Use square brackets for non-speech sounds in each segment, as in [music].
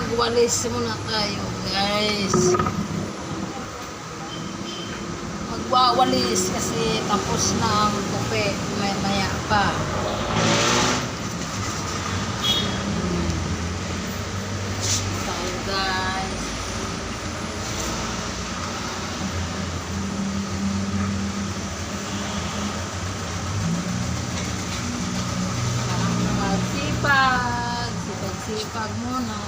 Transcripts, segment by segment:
magwalis muna tayo, guys. Magwawalis kasi tapos na ang tupi. May maya pa. Tayo, guys. Parang magsipag. Sipag-sipag muna.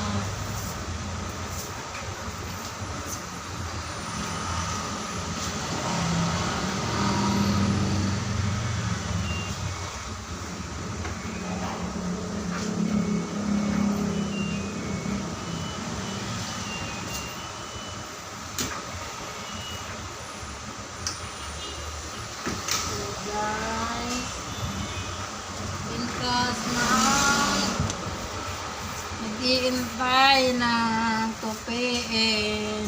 So, guys. Pintas na nag-iintay na tupiin.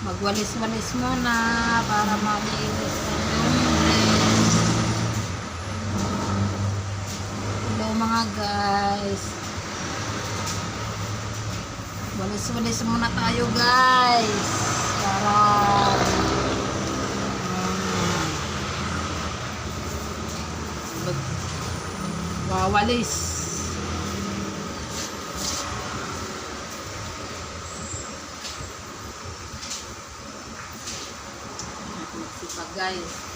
Magwalis-walis muna para malinis ang lunes. Hello mga guys. Walis-walis muna tayo guys. Para um. Sipag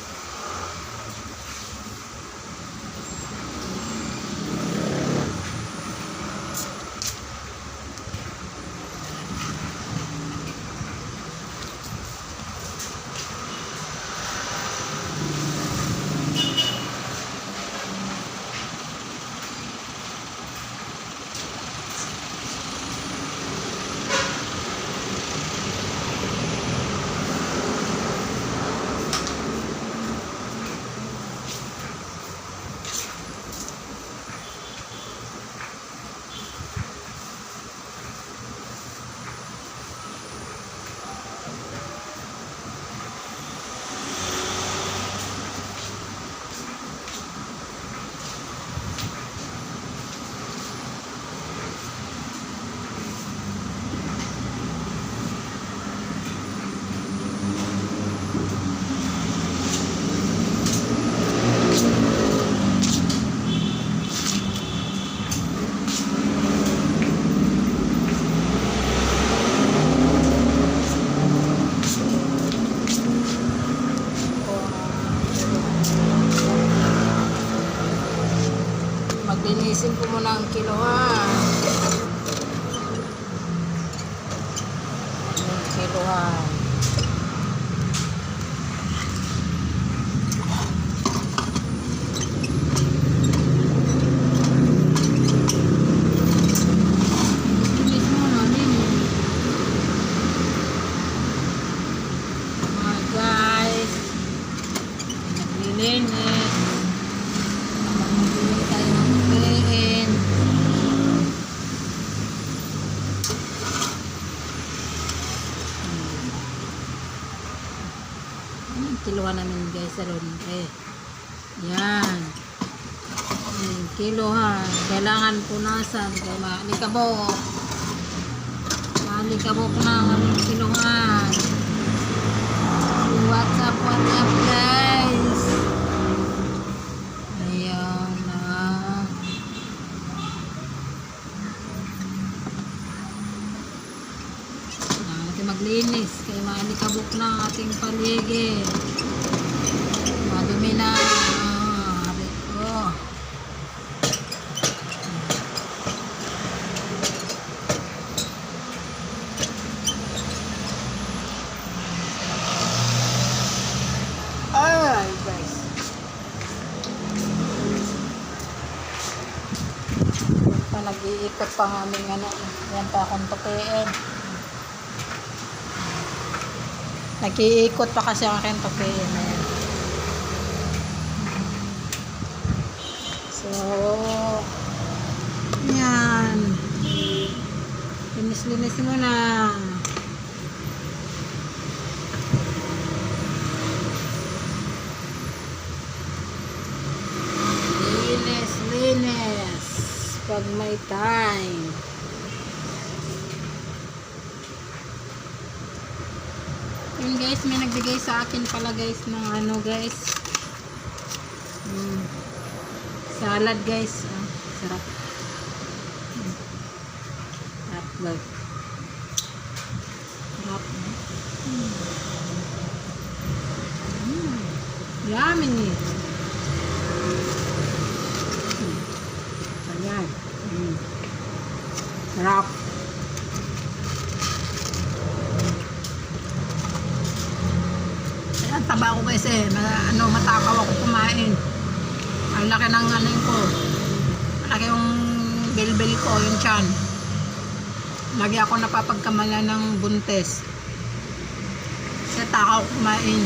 Maglinisin ko muna ang kilohan. Ang kilohan. Linis muna, linis. Mga guys, naglilinis. Magbibili tayo ng tupiin. Hmm. Kiluhan namin guys sa laundry. Yan. Yung kiluhan. Kailangan punasan. Kaya maalikabok. Maalikabok na ang aming kiluhan. What's up, what's up guys? Ayan na. Kailangan natin maglinis kaya ang ating paligid. Madumi na. Ah, ko. Ay, guys. Nag-iikot pa ang aming ano. Yan pa akong tupiin. Nag-iikot pa kasi ang aking. Ayan. So, yan. Linis-linis mo na. Linis, linis. Pag may time. Yun guys, may nagbigay sa akin pala guys ng ano guys. Mm. Salad guys. Ah, sarap. Mm. Sarap guys. Sarap. Mm. Mm. Yummy. Mm. Ayan. Mm. Sarap. Ang guys eh. Ma- ano, matakaw ako kumain. Ang laki ng ano ko. Laki yung bilbil ko, yung chan. Lagi ako napapagkamala ng buntes. Kasi takaw kumain.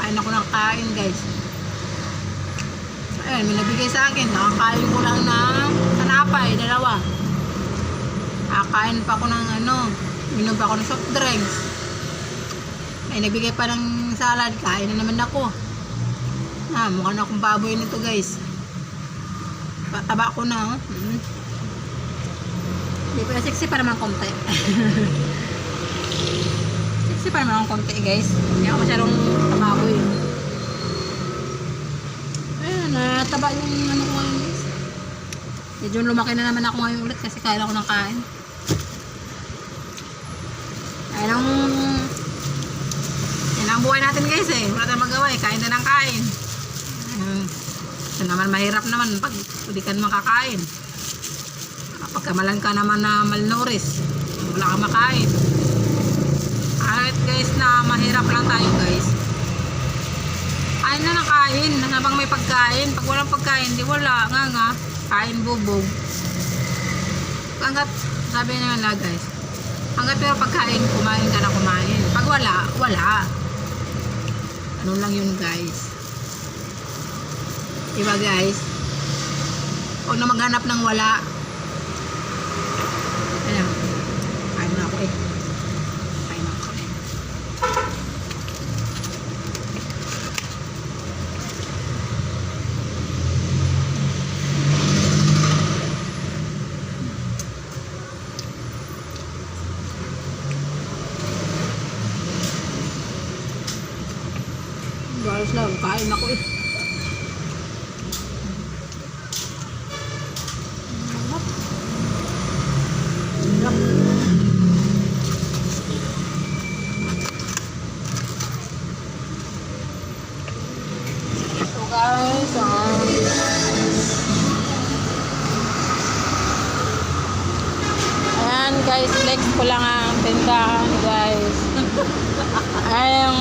Kain ako ng kain guys. So, ayun, may nabigay sa akin. Nakakain ko lang ng kanapay, dalawa. Nakakain pa ako ng ano, minom pa ako ng soft drinks. May nagbigay pa ng salad, kain na naman ako. Ah, mukha na akong baboy nito guys. Pa- Taba ko na oh. Mm. Hindi pa sexy pa naman konti. [laughs] sexy pa naman akong konti guys. Hindi ako masyadong tababoy. Ayun, nataba yung ano ko ngayon guys. Medyo lumaki na naman ako ngayon ulit kasi kain ako ng kain. Ang yan ang buhay natin guys eh. Wala tayong magawa eh. Kain na ng kain. Um, ito naman mahirap naman pag hindi ka naman kakain. Ah, Pagkamalan ka naman na malnourished. Wala kang makain. Kahit guys na mahirap lang tayo guys. Kain na ng kain. Habang may pagkain. Pag walang pagkain, di wala. Nga nga. Kain bubog. Hanggat, sabi nga guys. Hanggat pero pagkain, kumain ka na kumain. Pag wala, wala. Ano lang yun guys. Diba guys? Huwag na maghanap ng wala. Ayan. Kain na ako eh. Kain na ako kami. Guys lang, kain ako eh. Guys, um, Ayan guys, flex ko lang ang tindahan guys. [laughs] Ay, yung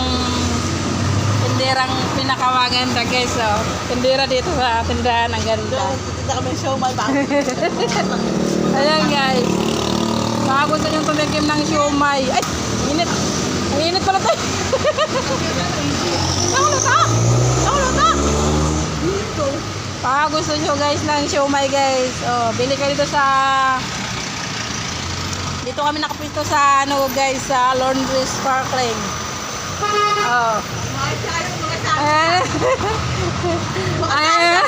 tindirang pinakamaganda guys. Oh. Tindira dito sa tindahan, ang ganda. Kita kami show my. [laughs] Ayan guys. Baka gusto nyo tumikim ng siomay. Ay, init. Ang init pala tayo. Nakulata! Nakulata! Dito. Baka gusto nyo guys ng siomay guys. Oh, bili kayo dito sa... Dito kami nakapwesto sa ano guys, sa Laundry Sparkling. Oh. Ayan. Ayan.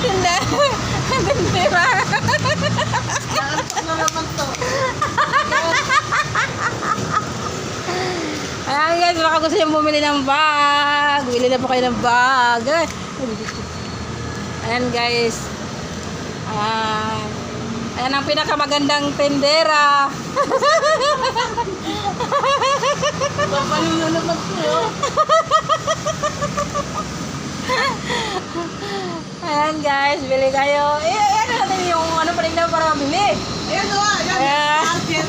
Hindi. Hindi ba? Ayan guys, baka gusto nyo bumili ng bag. Bili na po kayo ng bag. Ay. Ayan guys. Ah, ayan ang pinakamagandang tendera. Na naman to. Ayan guys, bili kayo. Eh, ayan natin yung ano pa rin daw para mabili. Ayan o, ayan. Charger.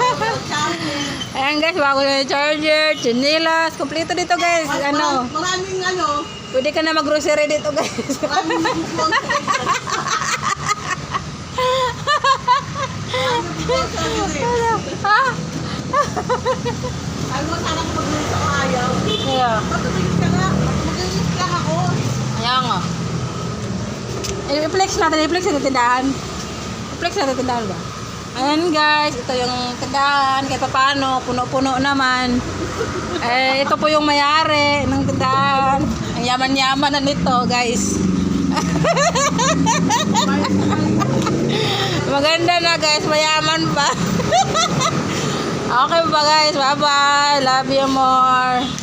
Ayan guys, bago na yung charger, chinilas, kompleto dito guys. Ano, Maraming ano, pwede ka na mag-grocery dito guys. maraming [laughs] ha? Ano, sana ko magluluto ko ayaw. Yeah. Matutugis ka nga. Magluluto lang ako. Ayan nga. Eh, i-flex natin, i-flex natin tindahan. I-flex natin tindahan ba? Ayan guys, ito yung tindahan, kahit paano, puno-puno naman. Eh, ito po yung mayari ng tindahan. Ang yaman-yaman na nito guys. [laughs] Maganda na guys, mayaman pa. [laughs] okay ba guys? Bye-bye. Love you more.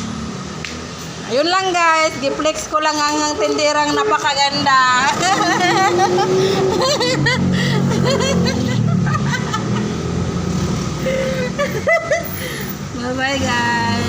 Ayun lang guys, giflex ko lang ang, ang tindirang napakaganda. [laughs] Bye bye guys.